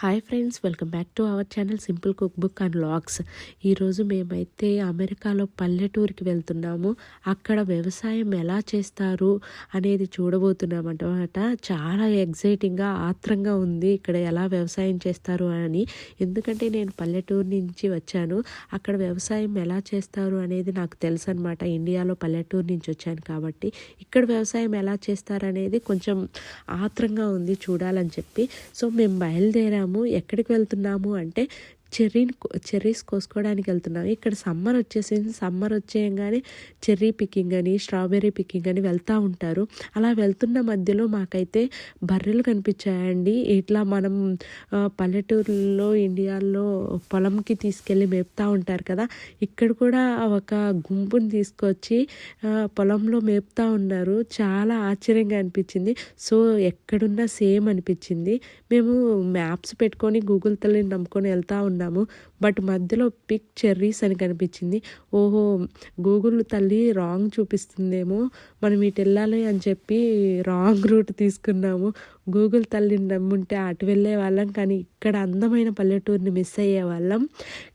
Hi friends welcome back to our channel simple cook book and vlogs. ఈరోజు మేమైతే అమెరికాలో పల్లెటూరుకి వెళ్తున్నాము. అక్కడ వ్యవసాయం ఎలా చేస్తారు అనేది చూడబోతున్నాం అనమాట చాలా ఎగ్జైటింగ్గా ఆత్రంగా ఉంది ఇక్కడ ఎలా వ్యవసాయం చేస్తారు అని. ఎందుకంటే నేను పల్లెటూరు నుంచి వచ్చాను. అక్కడ వ్యవసాయం ఎలా చేస్తారు అనేది నాకు తెలుసు అనమాట ఇండియాలో పల్లెటూరు నుంచి వచ్చాను కాబట్టి. ఇక్కడ వ్యవసాయం ఎలా చేస్తారు అనేది కొంచెం ఆత్రంగా ఉంది చూడాలని చెప్పి. సో మేము బయలుదేరాము. ఎక్కడికి వెళ్తున్నాము అంటే చెర్రీని చెర్రీస్ కోసుకోవడానికి వెళ్తున్నాం. ఇక్కడ సమ్మర్ వచ్చేసింది. సమ్మర్ వచ్చేయంగానే చెర్రీ పికింగ్ అని స్ట్రాబెర్రీ పికింగ్ అని వెళ్తూ ఉంటారు. అలా వెళ్తున్న మధ్యలో మాకైతే బర్రెలు కనిపించాయండి. ఇట్లా మనం పల్లెటూరులో ఇండియాలో పొలంకి తీసుకెళ్ళి మేపుతూ ఉంటారు కదా. ఇక్కడ కూడా ఒక గుంపుని తీసుకొచ్చి పొలంలో మేపుతూ ఉన్నారు. చాలా ఆశ్చర్యంగా అనిపించింది. సో ఎక్కడున్నా సేమ్ అనిపించింది. మేము మ్యాప్స్ పెట్టుకొని గూగుల్ తల్లిని నమ్ముకొని వెళ్తూ 감나무 బట్ మధ్యలో పిక్ చెర్రీస్ అని కనిపించింది. ఓహో గూగుల్ తల్లి రాంగ్ చూపిస్తుందేమో. మనం ఇటు వెళ్ళాలి అని చెప్పి రాంగ్ రూట్ తీసుకున్నాము. గూగుల్ తల్లిని నమ్ముంటే అటు వెళ్ళే వాళ్ళం కానీ ఇక్కడ అందమైన పల్లెటూరుని మిస్ అయ్యే వాళ్ళం.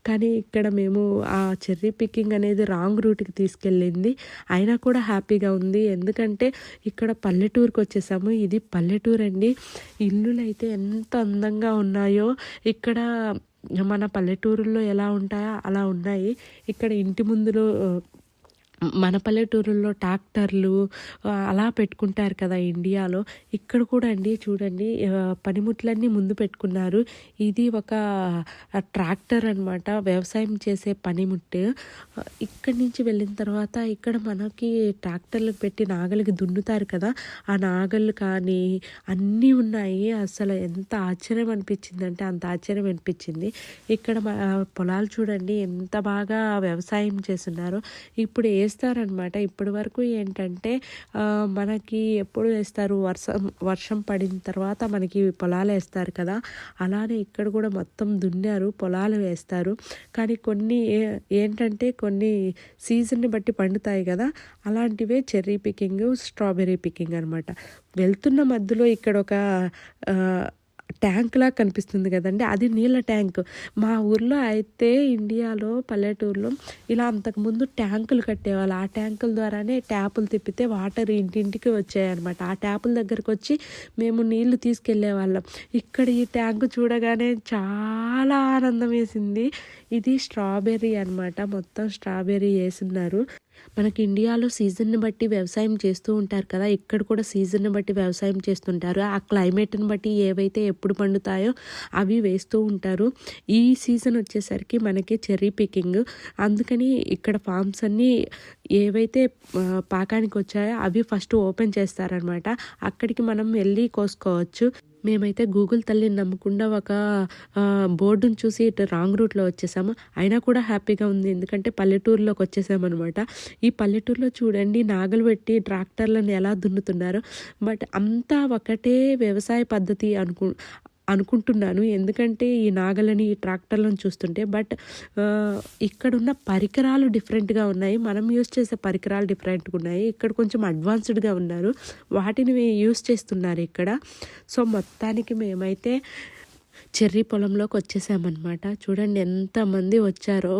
కానీ ఇక్కడ మేము ఆ చెర్రీ పికింగ్ అనేది రాంగ్ రూట్కి తీసుకెళ్ళింది. అయినా కూడా హ్యాపీగా ఉంది. ఎందుకంటే ఇక్కడ పల్లెటూరుకి వచ్చేసాము. ఇది పల్లెటూరు అండి ఇల్లులు అయితే ఎంత అందంగా ఉన్నాయో. ఇక్కడ మన పల్లెటూరు పల్లెటూరుల్లో ఎలా ఉంటాయో? అలా ఉన్నాయి. ఇక్కడ ఇంటి ముందులో మన పల్లెటూరుల్లో ట్రాక్టర్లు అలా పెట్టుకుంటారు కదా ఇండియాలో. ఇక్కడ కూడా అండి చూడండి పనిముట్లన్నీ ముందు పెట్టుకున్నారు. ఇది ఒక ట్రాక్టర్ అన్నమాట వ్యవసాయం చేసే పనిముట్టు. ఇక్కడి నుంచి వెళ్ళిన తర్వాత ఇక్కడ మనకి ట్రాక్టర్లకు పెట్టి నాగలికి దున్నుతారు కదా. ఆ నాగళ్ళు కానీ అన్నీ ఉన్నాయి. అసలు ఎంత ఆశ్చర్యం అనిపించింది అంటే అంత ఆశ్చర్యం అనిపించింది. ఇక్కడ పొలాలు చూడండి ఎంత బాగా వ్యవసాయం చేస్తున్నారు. ఇప్పుడు ఏ వేస్తారనమాట ఇప్పటి వరకు ఏంటంటే మనకి ఎప్పుడు వేస్తారు? వర్షం వర్షం పడిన తర్వాత మనకి పొలాలు వేస్తారు కదా. అలానే ఇక్కడ కూడా మొత్తం దున్నారు పొలాలు వేస్తారు. కానీ కొన్ని ఏ- ఏంటంటే కొన్ని సీజన్ని బట్టి పండుతాయి కదా. అలాంటివే చెర్రీ పికింగ్ స్ట్రాబెర్రీ పికింగ్ అనమాట. వెళ్తున్న మధ్యలో ఇక్కడ ఒక ట్యాంక్లా ట్యాంక్ కనిపిస్తుంది కదండి. అది నీళ్ళ ట్యాంక్. మా ఊర్లో అయితే ఇండియాలో పల్లెటూరులో ఇలా అంతకుముందు ట్యాంకులు కట్టేవాళ్ళు. ఆ ట్యాంకుల ద్వారానే ట్యాపులు తిప్పితే వాటర్ ఇంటింటికి వచ్చాయన్నమాట. ఆ ట్యాపుల దగ్గరకు వచ్చి మేము నీళ్ళు తీసుకెళ్ళే వాళ్ళం ఇక్కడ ఈ ట్యాంకు చూడగానే చాలా ఆనందం వేసింది. ఇది స్ట్రాబెర్రీ అన్నమాట. మొత్తం స్ట్రాబెర్రీ వేసున్నారు. మనకి ఇండియాలో సీజన్ని బట్టి వ్యవసాయం చేస్తూ ఉంటారు కదా ఇక్కడ కూడా సీజన్ని బట్టి వ్యవసాయం చేస్తుంటారు. ఆ క్లైమేట్ని బట్టి ఏవైతే ఎప్పుడు పండుతాయో అవి వేస్తూ ఉంటారు. ఈ సీజన్ వచ్చేసరికి మనకి చెర్రీ పికింగ్. అందుకని ఇక్కడ ఫార్మ్స్ అన్నీ ఏవైతే పాకానికి వచ్చాయో అవి ఫస్ట్ ఓపెన్ చేస్తారనమాట అక్కడికి మనం వెళ్ళి కోసుకోవచ్చు. మేమైతే గూగుల్ తల్లిని నమ్మకుండా ఒక బోర్డును చూసి ఇటు రాంగ్ రూట్లో వచ్చేసాము. అయినా కూడా హ్యాపీగా ఉంది. ఎందుకంటే పల్లెటూరులోకి వచ్చేసామన్నమాట. ఈ పల్లెటూరులో చూడండి నాగలు పెట్టి ట్రాక్టర్లను ఎలా దున్నుతున్నారు. బట్ అంతా ఒకటే వ్యవసాయ పద్ధతి అనుకు అనుకుంటున్నాను. ఎందుకంటే ఈ నాగలని ఈ ట్రాక్టర్లను చూస్తుంటే బట్ ఇక్కడున్న పరికరాలు డిఫరెంట్గా ఉన్నాయి. మనం యూస్ చేసే పరికరాలు డిఫరెంట్గా ఉన్నాయి. ఇక్కడ కొంచెం అడ్వాన్స్డ్గా ఉన్నారు. వాటిని యూస్ చేస్తున్నారు ఇక్కడ. సో మొత్తానికి మేమైతే చెర్రీ పొలంలోకి వచ్చేసామన్నమాట. చూడండి ఎంతమంది వచ్చారో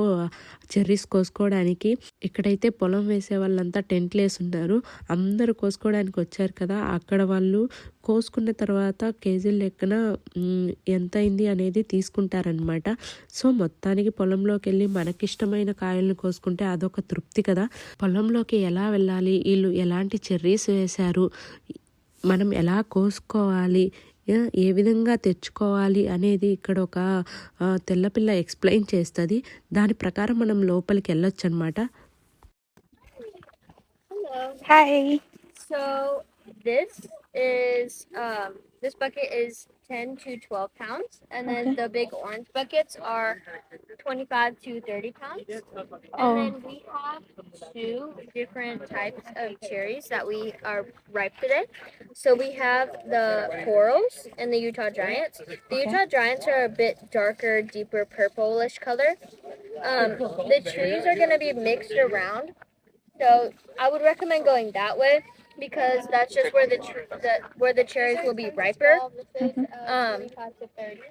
చెర్రీస్ కోసుకోవడానికి. ఇక్కడైతే పొలం వేసే వాళ్ళంతా టెంట్లు వేసున్నారు. అందరూ కోసుకోవడానికి వచ్చారు కదా. అక్కడ వాళ్ళు కోసుకున్న తర్వాత కేజీల లెక్కన ఎంత అయింది అనేది తీసుకుంటారనమాట సో మొత్తానికి పొలంలోకి వెళ్ళి మనకిష్టమైన కాయలను కోసుకుంటే అదొక తృప్తి కదా. పొలంలోకి ఎలా వెళ్ళాలి? వీళ్ళు ఎలాంటి చెర్రీస్ వేశారు? మనం ఎలా కోసుకోవాలి? ఏ- విధంగా తెచ్చుకోవాలి అనేది ఇక్కడ ఒక తెల్లపిల్ల ఎక్స్ప్లెయిన్ చేస్తుంది దాని ప్రకారం మనం లోపలికి వెళ్ళొచ్చు అనమాట. So this is um this bucket is 10 to 12 pounds and then Okay. the big orange buckets are 25 to 30 pounds. And Oh. then we have two different types of cherries that we are ripe today. So we have the corals and the Utah Giants. The Utah Giants are a bit darker, deeper purplish color. Um, the trees are going to be mixed around. So I would recommend going that way because that's just where the the where the cherries will be riper. Um,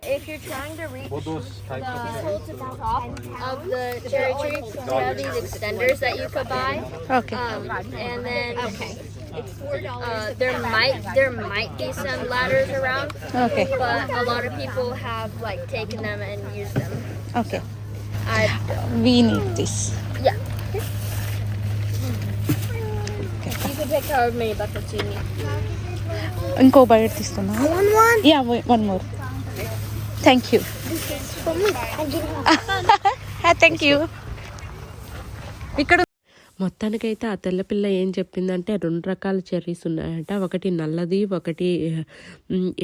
if you're trying to reach the top of the cherry tree, you have these extenders that you could buy. Okay. Um, and then okay. Uh, there might there might be some ladders around. Okay. But a lot of people have like taken them and used them. Okay. I, we need this. ఇంకో బయట తీసుకున్నా yeah one more. Thank you thank you ఇక్కడ మొత్తానికైతే ఆ తెల్లపిల్ల ఏం చెప్పిందంటే రెండు రకాల చెర్రీస్ ఉన్నాయంట. ఒకటి నల్లది ఒకటి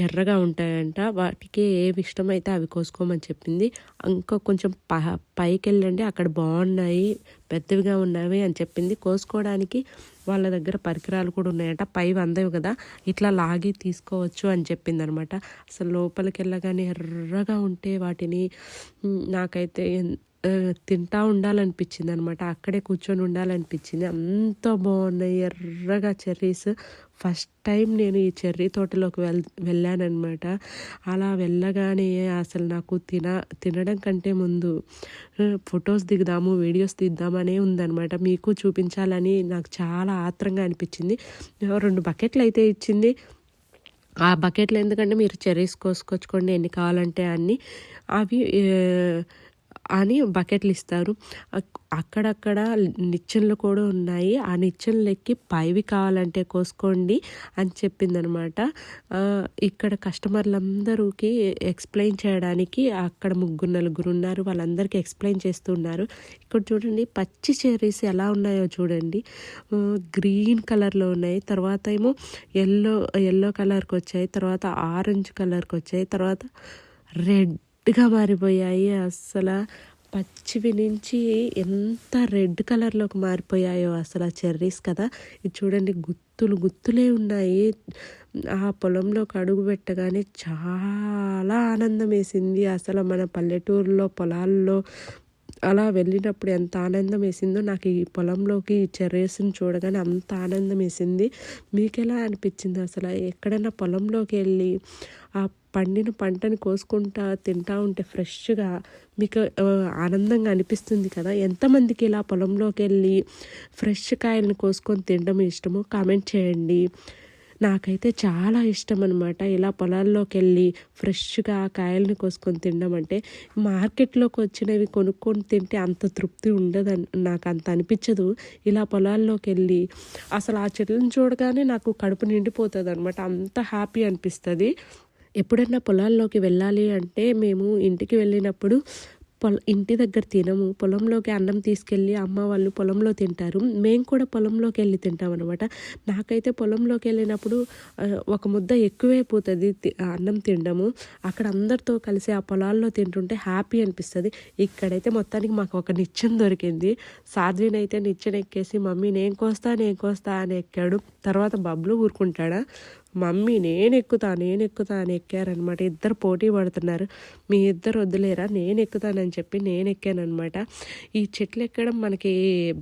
ఎర్రగా ఉంటాయంట. వాటికి ఏవి ఇష్టమైతే అవి కోసుకోమని చెప్పింది. ఇంకా కొంచెం ప పైకి వెళ్ళండి అక్కడ బాగున్నాయి పెద్దవిగా ఉన్నవి అని చెప్పింది. కోసుకోవడానికి వాళ్ళ దగ్గర పరికరాలు కూడా ఉన్నాయంట. పై అందవి కదా ఇట్లా లాగి తీసుకోవచ్చు అని చెప్పింది అనమాట అసలు లోపలికి వెళ్ళగానే ఎర్రగా ఉంటే వాటిని నాకైతే తింటా ఉండాలనిపించింది అనమాట అక్కడే కూర్చొని ఉండాలనిపించింది. అంత బాగున్నాయి. ఎర్రగా చెర్రీస్ ఫస్ట్ టైం నేను ఈ చెర్రీ తోటలోకి వెల్ వెళ్ళానమాట అలా వెళ్ళగానే అసలు నాకు తిన తినడం కంటే ముందు ఫొటోస్ దిగుదాము వీడియోస్ తీద్దామనే ఉందనమాట. మీకు చూపించాలని నాకు చాలా ఆత్రంగా అనిపించింది. రెండు బకెట్లు అయితే ఇచ్చింది. ఆ బకెట్లు ఎందుకంటే మీరు చెర్రీస్ కోసుకొచ్చుకోండి ఎన్ని కావాలంటే అన్నీ. అవి అని బకెట్లు ఇస్తారు. అక్కడక్కడ నిచ్చెనలు కూడా ఉన్నాయి. ఆ నిచ్చెనలెక్కి పైవి కావాలంటే కోసుకోండి అని చెప్పిందనమాట. ఇక్కడ కస్టమర్లందరికీ ఎక్స్ప్లెయిన్ చేయడానికి అక్కడ ముగ్గురు నలుగురు ఉన్నారు. వాళ్ళందరికీ ఎక్స్ప్లెయిన్ చేస్తున్నారు ఇక్కడ చూడండి పచ్చి చెర్రీస్ ఎలా ఉన్నాయో చూడండి. గ్రీన్ కలర్లో ఉన్నాయి. తర్వాత ఏమో ఎల్లో ఎల్లో కలర్కి వచ్చాయి. తర్వాత ఆరెంజ్ కలర్కి వచ్చాయి. తర్వాత రెడ్ రెడ్గా మారిపోయాయి. అస్సలు పచ్చివి నుంచి ఎంత రెడ్ కలర్లోకి మారిపోయాయో అసలు ఆ చెర్రీస్ కదా. ఇది చూడండి గుత్తులు గుత్తులే ఉన్నాయి. ఆ పొలంలోకి అడుగు పెట్టగానే చాలా ఆనందం వేసింది. అసలు మన పల్లెటూరులో పొలాల్లో అలా వెళ్ళినప్పుడు ఎంత ఆనందం వేసిందో నాకు ఈ పొలంలోకి ఈ చెర్రీస్ని చూడగానే అంత ఆనందం వేసింది. మీకు ఎలా అనిపించింది అసలు? ఎక్కడైనా పొలంలోకి వెళ్ళి ఆ పండిన పంటని కోసుకుంటా తింటా ఉంటే ఫ్రెష్గా మీకు ఆనందంగా అనిపిస్తుంది కదా? ఎంతమందికి ఇలా పొలంలోకి వెళ్ళి ఫ్రెష్ కాయలను కోసుకొని తినడం ఇష్టమో కామెంట్ చేయండి. నాకైతే చాలా ఇష్టం అనమాట ఇలా పొలాల్లోకి వెళ్ళి ఫ్రెష్గా ఆ కాయల్ని కోసుకొని తినడం అంటే మార్కెట్లోకి వచ్చినవి కొనుక్కొని తింటే అంత తృప్తి ఉండదు నాకు అంత అనిపించదు. ఇలా పొలాల్లోకి వెళ్ళి అసలు ఆ చెట్లను చూడగానే నాకు కడుపు నిండిపోతుంది అనమాట అంత హ్యాపీ అనిపిస్తుంది. ఎప్పుడన్నా పొలాల్లోకి వెళ్ళాలి అంటే మేము ఇంటికి వెళ్ళినప్పుడు పొల ఇంటి దగ్గర తినము. పొలంలోకి అన్నం తీసుకెళ్ళి అమ్మ వాళ్ళు పొలంలో తింటారు. మేము కూడా పొలంలోకి వెళ్ళి తింటాం అనమాట నాకైతే పొలంలోకి వెళ్ళినప్పుడు ఒక ముద్ద ఎక్కువైపోతుంది తి- అన్నం తినడము. అక్కడ అందరితో కలిసి ఆ పొలాల్లో తింటుంటే హ్యాపీ అనిపిస్తుంది. ఇక్కడైతే మొత్తానికి మాకు ఒక నిత్యం దొరికింది. సాధ్విన్ అయితే నిత్యం ఎక్కేసి మమ్మీ నేను కోస్తా నేను కోస్తా అని ఎక్కాడు. తర్వాత బబ్లు ఊరుకుంటాడా? మమ్మీ నేను ఎక్కుతా నేను ఎక్కుతా అని ఎక్కారనమాట. ఇద్దరు పోటీ పడుతున్నారు. మీ ఇద్దరు వద్దులేరా నేను ఎక్కుతానని చెప్పి నేను ఎక్కానమాట ఈ చెట్లు ఎక్కడం మనకి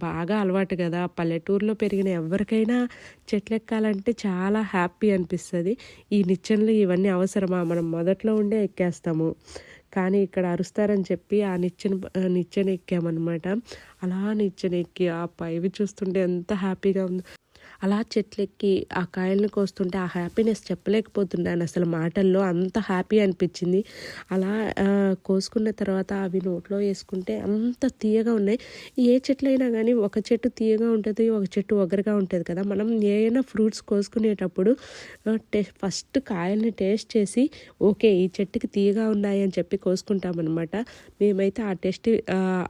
బాగా అలవాటు కదా. పల్లెటూరులో పెరిగిన ఎవరికైనా చెట్లు ఎక్కాలంటే చాలా హ్యాపీ అనిపిస్తుంది. ఈ నిచ్చెనలు ఇవన్నీ అవసరమా? మనం మొదట్లో ఉండే ఎక్కేస్తాము. కానీ ఇక్కడ అరుస్తారని చెప్పి ఆ నిచ్చెన నిచ్చెన ఎక్కామన్నమాట అలా నిచ్చెన ఎక్కి ఆ పైవి చూస్తుంటే ఎంత హ్యాపీగా ఉందో. అలా చెట్లెక్కి ఆ కాయలను కోస్తుంటే ఆ హ్యాపీనెస్ చెప్పలేకపోతున్నాను. అసలు మాటల్లో అంత హ్యాపీ అనిపించింది. అలా కోసుకున్న తర్వాత అవి నోట్లో వేసుకుంటే అంత తీయగా ఉన్నాయి. ఏ చెట్లైనా కానీ ఒక చెట్టు తీయగా ఉంటుంది ఒక చెట్టు ఒగరుగా ఉంటుంది కదా. మనం ఏమైనా ఫ్రూట్స్ కోసుకునేటప్పుడు టే ఫస్ట్ కాయల్ని టేస్ట్ చేసి ఓకే ఈ చెట్టుకి తీయగా ఉన్నాయి అని చెప్పి కోసుకుంటామన్నమాట. మేమైతే ఆ టేస్ట్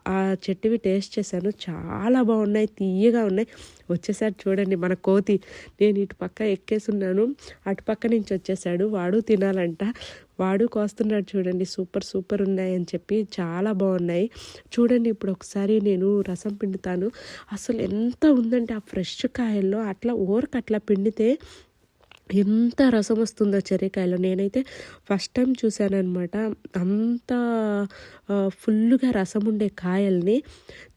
ఆ చెట్టువి టేస్ట్ చేశాను. చాలా బాగున్నాయి తీయగా ఉన్నాయి. వచ్చేసారి చూడండి మన కోతి. నేను ఇటు పక్క ఎక్కేసున్నాను. అటు పక్క నుంచి వచ్చేసాడు. వాడు తినాలంట. వాడు కోస్తున్నాడు చూడండి. సూపర్ సూపర్ ఉన్నాయి అని చెప్పి చాలా బాగున్నాయి. చూడండి ఇప్పుడు ఒకసారి నేను రసం పిండుతాను. అసలు ఎంత ఉందంటే ఆ ఫ్రెష్ కాయల్లో అట్లా ఓరకు అట్లా పిండితే ఎంత రసం వస్తుందో చెర్రీకాయలో. నేనైతే ఫస్ట్ టైం చూశానమాట అంత ఫుల్గా రసం ఉండే కాయల్ని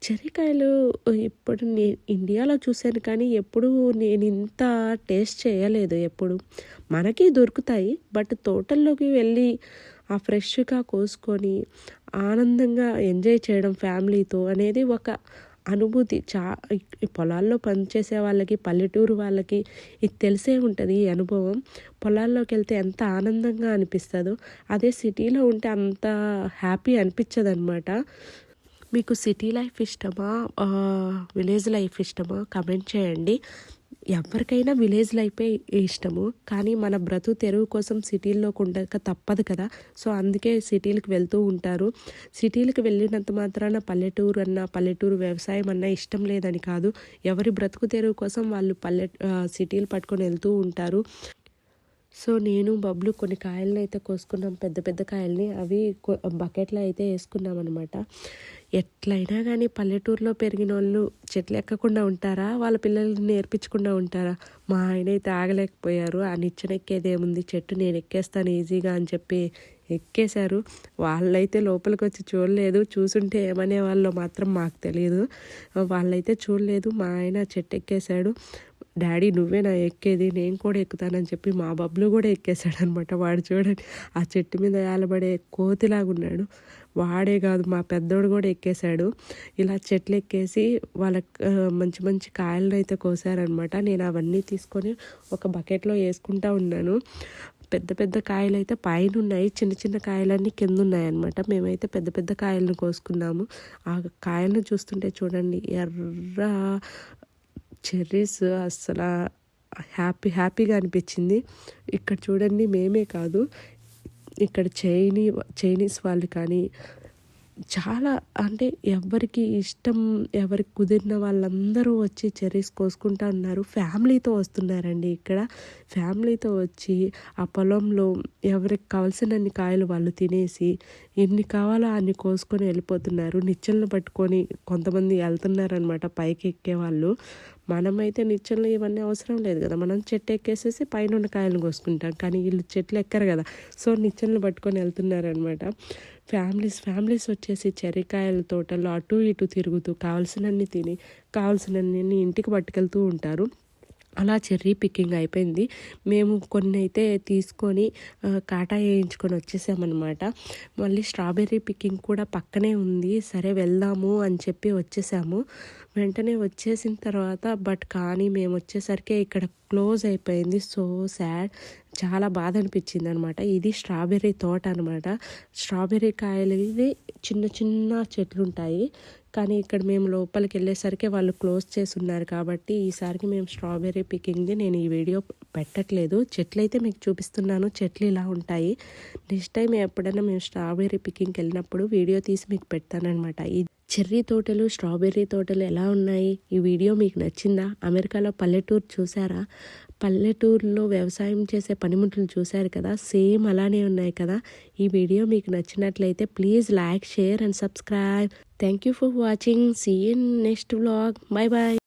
చెర్రీకాయలు ఇప్పుడు నేను ఇండియాలో చూశాను కానీ ఎప్పుడు నేను ఇంత టేస్ట్ చేయలేదు ఎప్పుడు. మనకి దొరుకుతాయి బట్ తోటల్లోకి వెళ్ళి ఆ ఫ్రెష్గా కోసుకొని ఆనందంగా ఎంజాయ్ చేయడం ఫ్యామిలీతో అనేది ఒక అనుభూతి చా ఈ పొలాల్లో పనిచేసే వాళ్ళకి పల్లెటూరు వాళ్ళకి ఇది తెలిసే ఉంటుంది ఈ అనుభవం. పొలాల్లోకి వెళ్తే ఎంత ఆనందంగా అనిపిస్తుందో అదే సిటీలో ఉంటే అంత హ్యాపీ అనిపించదు అనమాట మీకు సిటీ లైఫ్ ఇష్టమా? విలేజ్ లైఫ్ ఇష్టమా? కమెంట్ చేయండి. ఎవరికైనా విలేజ్ లైఫే ఇష్టము. కానీ మన బ్రతుకు తెరువు కోసం సిటీల్లోకి ఉండక తప్పదు కదా. సో అందుకే సిటీలకు వెళ్తూ ఉంటారు. సిటీలకు వెళ్ళినంత మాత్రాన పల్లెటూరు అన్న పల్లెటూరు వ్యవసాయం అన్న ఇష్టం లేదని కాదు. ఎవరి బ్రతుకు తెరువు కోసం వాళ్ళు పల్లె సిటీలు పట్టుకొని వెళ్తూ ఉంటారు. సో నేను బబ్లు కొన్ని కాయలను అయితే కోసుకున్నాం. పెద్ద పెద్ద కాయల్ని అవి బకెట్లో అయితే వేసుకున్నాం అనమాట ఎట్లయినా కానీ పల్లెటూరులో పెరిగిన వాళ్ళు చెట్లు ఎక్కకుండా ఉంటారా? వాళ్ళ పిల్లల్ని నేర్పించకుండా ఉంటారా? మా ఆయన అయితే ఆగలేకపోయారు. ఆ నిచ్చెన ఎక్కేదేముంది చెట్టు నేను ఎక్కేస్తాను ఈజీగా అని చెప్పి ఎక్కేశారు. వాళ్ళైతే లోపలికి వచ్చి చూడలేదు. చూసుంటే ఏమనే వాళ్ళో మాత్రం మాకు తెలియదు వాళ్ళైతే చూడలేదు. మా ఆయన చెట్టు ఎక్కేశాడు. డాడీ నువ్వే నా ఎక్కేది. నేను కూడా ఎక్కుతానని చెప్పి మా బబ్లు కూడా ఎక్కేశాడు అనమాట వాడు చూడండి ఆ చెట్టు మీద ఏలబడే కోతిలాగా ఉన్నాడు వాడే కాదు మా పెద్దోడు కూడా ఎక్కేశాడు. ఇలా చెట్లు ఎక్కేసి వాళ్ళ మంచి మంచి కాయలను అయితే కోసారనమాట నేను అవన్నీ తీసుకొని ఒక బకెట్లో వేసుకుంటా ఉన్నాను. పెద్ద పెద్ద కాయలు అయితే పైన ఉన్నాయి చిన్న చిన్న కాయలన్నీ కింద ఉన్నాయన్నమాట మేమైతే పెద్ద పెద్ద కాయలను కోసుకున్నాము. ఆ కాయలను చూస్తుంటే చూడండి ఎర్ర చెర్రీస్ అస్సలు హ్యాపీ హ్యాపీగా అనిపించింది. ఇక్కడ చూడండి మేమే కాదు ఇక్కడ చైనీ చైనీస్ వాళ్ళు కానీ చాలా అంటే ఎవరికి ఇష్టం ఎవరికి కుదిరిన వాళ్ళందరూ వచ్చి చెర్రీస్ కోసుకుంటా ఉన్నారు. ఫ్యామిలీతో వస్తున్నారండి ఇక్కడ. ఫ్యామిలీతో వచ్చి ఆ పొలంలో ఎవరికి కావాల్సినన్ని కాయలు వాళ్ళు తినేసి ఎన్ని కావాలో అన్ని కోసుకొని వెళ్ళిపోతున్నారు. నిచ్చెనలు పట్టుకొని కొంతమంది వెళ్తున్నారనమాట పైకి ఎక్కే వాళ్ళు. మనమైతే నిచ్చెనలు ఇవన్నీ అవసరం లేదు కదా. మనం చెట్టు ఎక్కేసేసి పైన ఉన్న కాయలను కోసుకుంటాం. కానీ వీళ్ళు చెట్లు ఎక్కరు కదా. సో నిచ్చెనలు పట్టుకొని వెళ్తున్నారనమాట ఫ్యామిలీస్ ఫ్యామిలీస్ వచ్చేసి చెరికాయల తోటలో అటు ఇటు తిరుగుతూ కావాల్సినన్ని తిని కావాల్సినన్ని ఇంటికి పట్టుకెళ్తూ ఉంటారు. అలా చెర్రీ పికింగ్ అయిపోయింది. మేము కొన్ని అయితే తీసుకొని కాటా వేయించుకొని వచ్చేసామన్నమాట. మళ్ళీ స్ట్రాబెర్రీ పికింగ్ కూడా పక్కనే ఉంది. సరే వెళ్దాము అని చెప్పి వచ్చేసాము. వెంటనే వచ్చేసిన తర్వాత బట్ కానీ మేము వచ్చేసరికి ఇక్కడ క్లోజ్ అయిపోయింది. సో సాడ్ చాలా బాధ అనిపించింది అనమాట ఇది స్ట్రాబెర్రీ తోట అనమాట స్ట్రాబెర్రీ కాయలు చిన్న చిన్న చెట్లు ఉంటాయి కానీ ఇక్కడ మేము లోపలికి వెళ్ళేసరికి వాళ్ళు క్లోజ్ చేసి ఉన్నారు కాబట్టి ఈసారికి మేము స్ట్రాబెర్రీ పికింగ్ది నేను ఈ వీడియో పెట్టట్లేదు. చెట్లు అయితే మీకు చూపిస్తున్నాను. చెట్లు ఇలా ఉంటాయి. నెక్స్ట్ టైం ఎప్పుడైనా మేము స్ట్రాబెర్రీ పికింగ్కి వెళ్ళినప్పుడు వీడియో తీసి మీకు పెడతానమాట ఈ చెర్రీ తోటలు స్ట్రాబెర్రీ తోటలు ఎలా ఉన్నాయి? ఈ వీడియో మీకు నచ్చిందా? అమెరికాలో పల్లెటూరు చూసారా? పల్లెటూరులో వ్యవసాయం చేసే పనిముట్లు చూశారు కదా? సేమ్ అలానే ఉన్నాయి కదా? ఈ వీడియో మీకు నచ్చినట్లయితే please like share and subscribe. Thank you for watching. See in next vlog. Bye bye